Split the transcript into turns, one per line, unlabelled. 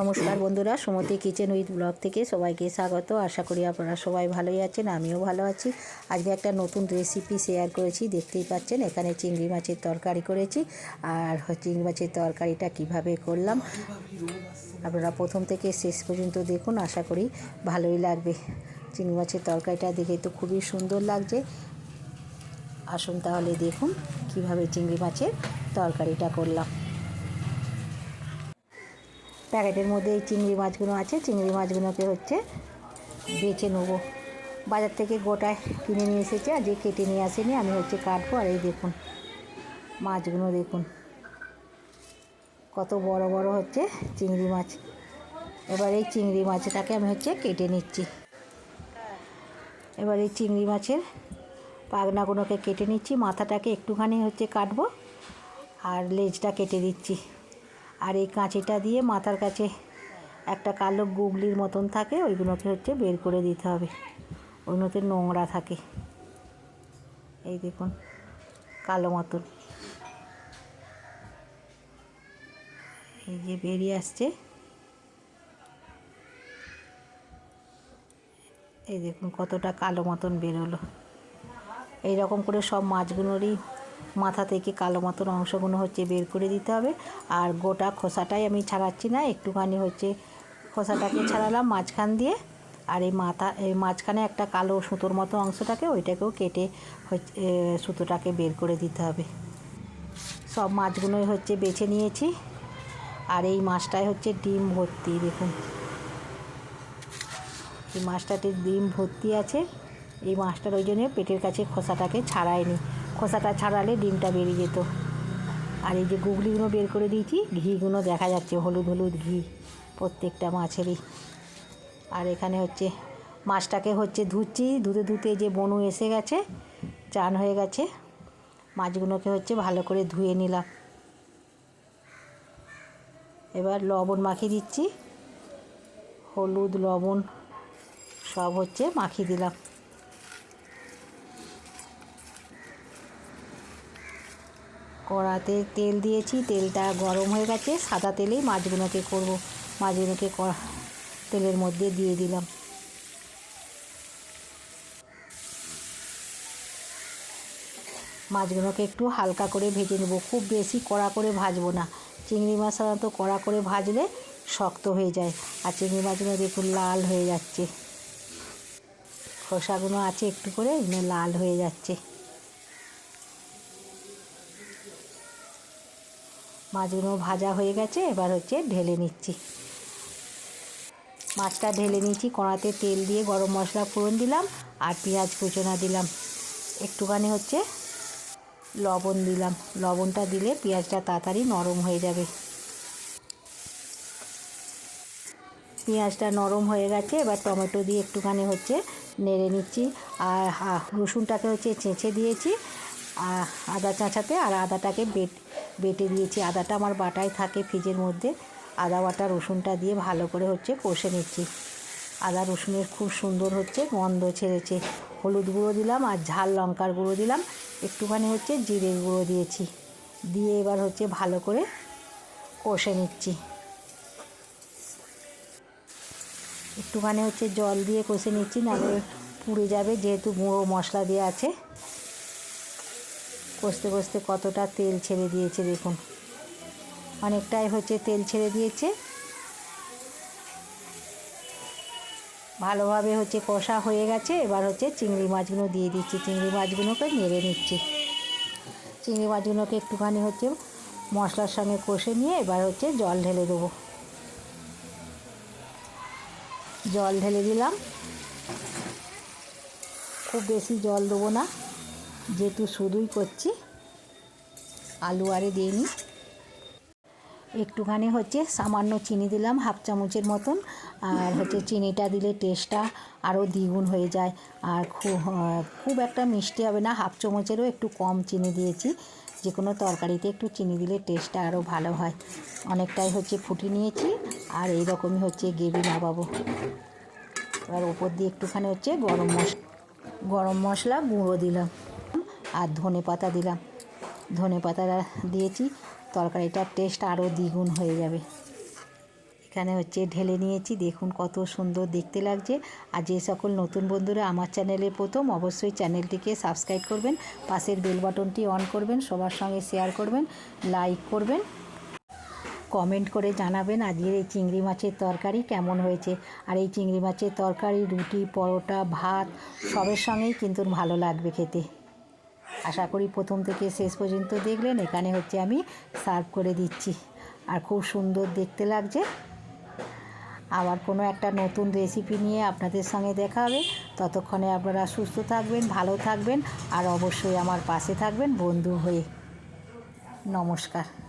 নমস্কার বন্ধুরা, সুমতি kitchen with blog থেকে সবাইকে স্বাগত। আশা করি আপনারা সবাই ভালোই আছেন, আমিও ভালো আছি। আজকে একটা নতুন রেসিপি শেয়ার করেছি, দেখতেই পাচ্ছেন, এখানে চিংড়ি মাছের তরকারি করেছি। আর চিংড়ি মাছের তরকারিটা কীভাবে করলাম, আপনারা প্রথম থেকে শেষ পর্যন্ত দেখুন, আশা করি ভালোই লাগবে। চিংড়ি মাছের তরকারিটা দেখে তো খুবই সুন্দর লাগছে। আসুন তাহলে দেখুন, কীভাবে চিংড়ি মাছের তরকারিটা করলাম। প্যাকেটের মধ্যে এই চিংড়ি মাছগুলো আছে। চিংড়ি মাছগুলোকে হচ্ছে বেছে নেব। বাজার থেকে গোটায় কিনে নিয়ে এসেছে। আর যে কেটে নিয়ে আসেনি। আমি হচ্ছে কাটবো। আর এই দেখুন, মাছগুলো দেখুন। কত বড় বড় হচ্ছে চিংড়ি মাছ। এবার এই চিংড়ি মাছটাকে আমি হচ্ছে কেটে নিচ্ছি। এবার এই চিংড়ি মাছের পাগনাগুলোকে কেটে নিচ্ছি। মাথাটাকে একটুখানি হচ্ছে কাটবো। আর লেজটা কেটে দিচ্ছি। আর এই কাঁচিটা দিয়ে মাথার কাছে একটা কালো গুগলির মতন থাকে ওইগুলোকে হচ্ছে বের করে দিতে হবে। ওইগুলোতে নোংরা থাকে। এই দেখুন, কালো মতন। এই যে বেরিয়ে আসছে। এই দেখুন, কতটা কালো মতন বেরোলো। এই রকম করে সব মাছগুলোরই মাথা থেকে কালো মতন অংশগুলো হচ্ছে বের করে দিতে হবে। আর গোটা খোসাটাই আমি ছাড়াচ্ছি না, একটুখানি হচ্ছে খোসাটাকে ছাড়ালাম মাঝখান দিয়ে। আর এই মাথা, এই মাঝখানে একটা কালো সুতোর মতো অংশটাকে ওইটাকেও কেটে হচ্ছে সুতোটাকে বের করে দিতে হবে। সব মাছগুলোই হচ্ছে বেছে নিয়েছি। আর এই মাছটাই হচ্ছে ডিম ভর্তি, দেখুন। এই মাছটাতে ডিম ভর্তি আছে। এই মাছটার ওই জন্য পেটের কাছে খোসাটাকে ছাড়ায়নি খোসাটা ছাড়ালে ডিমটা বেরিয়ে যেত। আর এই যে গুগলিগুলো বের করে দিয়েছি, ঘিগুলো দেখা যাচ্ছে, হলুদ হলুদ ঘি প্রত্যেকটা মাছেরই। আর এখানে হচ্ছে, মাছটাকে হচ্ছে ধুচ্ছি, ধুতে ধুতে যে বনু এসে গেছে, চান হয়ে গেছে, মাছগুলোকে হচ্ছে ভালো করে ধুয়ে নিলাম। এবার লবণ মাখিয়ে দিচ্ছি, হলুদ, লবণ সব হচ্ছে মাখিয়ে দিলাম। কড়াতে তেল দিয়েছি, তেলটা গরম হয়ে গেছে, সাদা তেলেই মাছগুলোকে করব। মাছগুলোকে তেলের মধ্যে দিয়ে দিলাম। মাছগুলোকে একটু হালকা করে ভেজে নেব। খুব বেশি কড়া করে ভাজবো না। চিংড়ি মাছ সাধারণত কড়া করে ভাজলে শক্ত হয়ে যায়। আর চিংড়ি মাছগুলো দেখুন লাল হয়ে যাচ্ছে। খোসাগুলো আছে একটু করে লাল হয়ে যাচ্ছে। মাছগুলো ভাজা হয়ে গেছে, এবার হচ্ছে ঢেলে নিচ্ছি। মাছটা ঢেলে নিচ্ছি, কড়াতে তেল দিয়ে গরম মশলা ফোড়ন দিলাম আর পেঁয়াজ কুচনা দিলাম। একটুখানি হচ্ছে লবণ দিলাম, লবণটা দিলে পেঁয়াজটা তাড়াতাড়ি নরম হয়ে যাবে। পেঁয়াজটা নরম হয়ে গেছে, এবার টমেটো দিয়ে একটুখানি হচ্ছে নেড়ে নিচ্ছি। আর রসুনটাকে হচ্ছে চেঁচে দিয়েছি, আর আদা চাঁচাতে, আর আদাটাকে বেট বেটে দিয়েছি আদাটা আমার বাটায় থাকে ফ্রিজের মধ্যে। আদা বাটা, রসুনটা দিয়ে ভালো করে হচ্ছে কষে নিচ্ছি। আদা, রসুনের খুব সুন্দর হচ্ছে, গন্ধ ছেড়েছে। হলুদ গুঁড়ো দিলাম আর ঝাল লঙ্কার গুঁড়ো দিলাম। একটুখানি হচ্ছে জিরের গুঁড়ো দিয়েছি। দিয়ে এবার হচ্ছে ভালো করে কষে নিচ্ছি। একটুখানি হচ্ছে জল দিয়ে কষে নিচ্ছি, নাহলে পুড়ে যাবে যেহেতু গুঁড়ো মশলা দেওয়া আছে। কষতে কষতে কতটা তেল ছেড়ে দিয়েছে দেখুন। অনেকটাই হচ্ছে তেল ছেড়ে দিয়েছে। ভালোভাবে হচ্ছে কষা হয়ে গেছে। এবার হচ্ছে চিংড়ি মাছগুলো দিয়ে দিচ্ছি। চিংড়ি মাছগুলোকে নেড়ে নিচ্ছি। চিংড়ি মাছগুলোকে একটুখানি হচ্ছে মশলার সঙ্গে কষে নিয়ে এবার হচ্ছে জল ঢেলে দেবো। জল ঢেলে দিলাম। খুব বেশি জল দেবো না। যেহেতু শুধুই করছি। আলু আরে দিয়ে নিই। একটুখানি হচ্ছে সামান্য চিনি দিলাম, হাফ চামচের মতন। আর হচ্ছে চিনিটা দিলে টেস্টটা আরও দ্বিগুণ হয়ে যায়। আর খুব খুব একটা মিষ্টি হবে না, হাফ চামচেরও একটু কম চিনি দিয়েছি। যে কোনো তরকারিতে একটু চিনি দিলে টেস্টটা আরও ভালো হয়। অনেকটাই হচ্ছে ফুটিয়ে নিয়েছি, আর এই রকমই হচ্ছে গ্রেভি নামাবো। এবার ওপর দিয়ে একটুখানি হচ্ছে গরম মশলা গরম মশলা গুঁড়ো দিলাম, আর ধনে পাতা দিলাম। ধনে পাতা দিয়েছি তরকারিটার টেস্ট আরও দ্বিগুণ হয়ে যাবে। এখানে হচ্ছে ঢেলে নিয়েছি, দেখুন কত সুন্দর দেখতে লাগছে। আর যে সকল নতুন বন্ধুরা আমার চ্যানেলে প্রথম, অবশ্যই চ্যানেলটিকে সাবস্ক্রাইব করবেন, পাশের বেল বাটনটি অন করবেন, সবার সঙ্গে শেয়ার করবেন লাইক করবেন কমেন্ট করে জানাবেন আজকের এই চিংড়ি মাছের তরকারি কেমন হয়েছে। আর এই চিংড়ি মাছের তরকারি, রুটি, পরোটা, ভাত, সবের সঙ্গেই কিন্তু ভালো লাগবে খেতে। আশা করি প্রথম থেকে শেষ পর্যন্ত দেখলেন। এখানে হচ্ছে আমি সার্ভ করে দিচ্ছি। আর খুব সুন্দর দেখতে লাগছে। আবার কোনো একটা নতুন রেসিপি নিয়ে আপনাদের সঙ্গে দেখা হবে। ততক্ষণে আপনারা সুস্থ থাকবেন, ভালো থাকবেন, আর অবশ্যই আমার পাশে থাকবেন বন্ধু হয়ে। নমস্কার।